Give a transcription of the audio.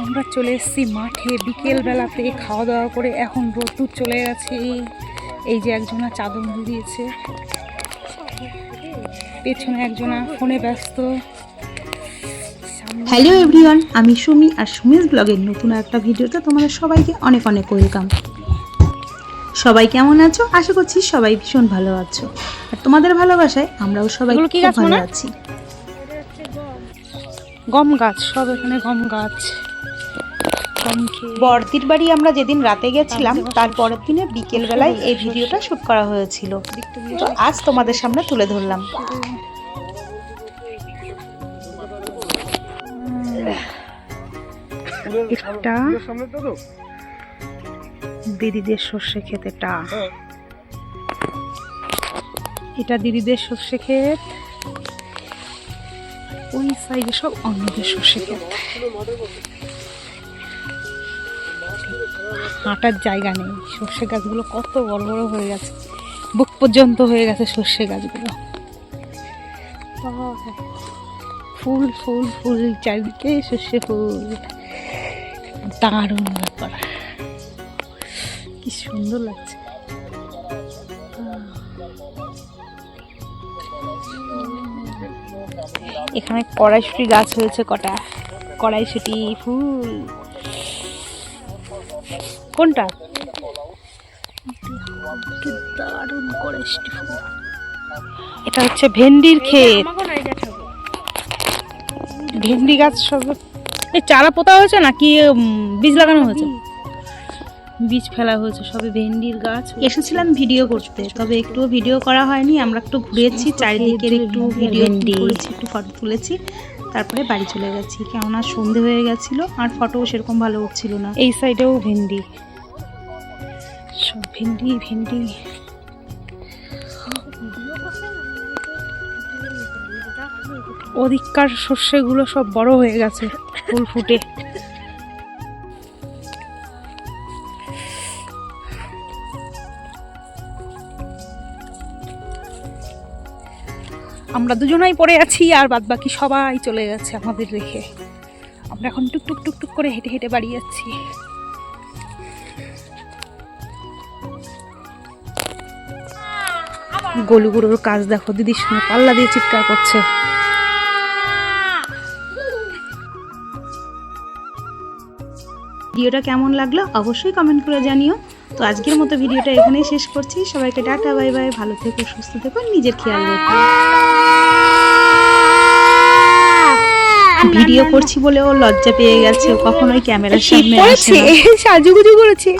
আমরা চলে এসেছি মাঠে বিকেল বেলাতে খাওয়া দাওয়া করে এখন রোদ্দুর চলে গেছে। এই যে একজনা চাদর দিয়েছে। পেছনে একজনা ফোনে ব্যস্ত। হ্যালো এভরিওয়ান আমি সুমি আর সুমিস ব্লগের নতুন একটা ভিডিওতে তোমাদের সবাইকে অনেক অনেক ওয়েলকাম সবাই কেমন আছো? আশা করছি সবাই ভীষণ ভালো আছো। আর তোমাদের ভালোবাসায় আমরাও সবাই ভালো? আছি। গম গাছ সব এখানে গম গাছ। বর্দির বাড়ি আমরা যেদিন রাতে গেছিলাম তারপরের দিনে বিকেল বেলায় এই ভিডিওটা শুট করা হয়েছিল। তো আজ তোমাদের সামনে তুলে ধরলাম। দিদিদের সর্ষে ক্ষেতেটা এটা। দিদিদের সর্ষে ক্ষেত। ওই সাইডে সব অন্যদের সর্ষে ক্ষেত। হাঁটার জায়গা নেই। সর্ষে গাছগুলো কত বড় বড় হয়ে গেছে। বুক পর্যন্ত হয়ে গেছে সর্ষে গাছগুলো। ফুল ফুল ফুল, চারিদিকে সর্ষে ফুল। দারুণ ব্যাপার। কি সুন্দর লাগছে। এখানে কড়াইশুটি গাছ হয়েছে কটা। কড়াইশুটি, ফুল। কোনটা? দারুণ এটা হচ্ছে ভেন্ডির ক্ষেত। ভেন্ডি গাছ সব এই চারা পোতা হয়েছে না কি বীজ লাগানো হয়েছে? বীজ ফেলা হয়েছে সবে ভেন্ডির গাছ এসেছিলাম ভিডিও করতে তবে একটু ভিডিও করা হয়নি আমরা একটু ঘুরেছি চারিদিকের একটু ভিডিও। করেছি একটু ফটো তুলেছি। তারপরে বাড়ি চলে গেছি। কেননা সন্ধে হয়ে গেছিল, আর ফটোও সেরকম ভালো উঠছিল না। এই সাইডেও ভেন্ডি। সব ভেন্ডি ভেন্ডি। ওদিককার শস্যগুলো সব বড় হয়ে গেছে, ফুল ফুটে। আমরা দুজনাই পড়ে আছি আর বাদ বাকি সবাই চলে গেছে আমাদের রেখে। আমরা এখন টুকটুক টুক টুক টুক করে হেঁটে হেঁটে বাড়ি যাচ্ছি। গলুগুলোর কাজ দেখো, দিদির সঙ্গে পাল্লা দিয়ে চিৎকার করছে। ভিডিওটা কেমন লাগল অবশ্যই কমেন্ট করে জানিও। তো আজকের মতো ভিডিওটা এখানেই শেষ করছি। সবাইকে টাটা বাই বাই ভালো থেকো সুস্থ থেকো নিজের খেয়াল রেখো। ভিডিও করছি বলে ও লজ্জা পেয়ে গেছে ও কখনোই ক্যামেরার সামনে আসে না। সাজুগুজু করেছে।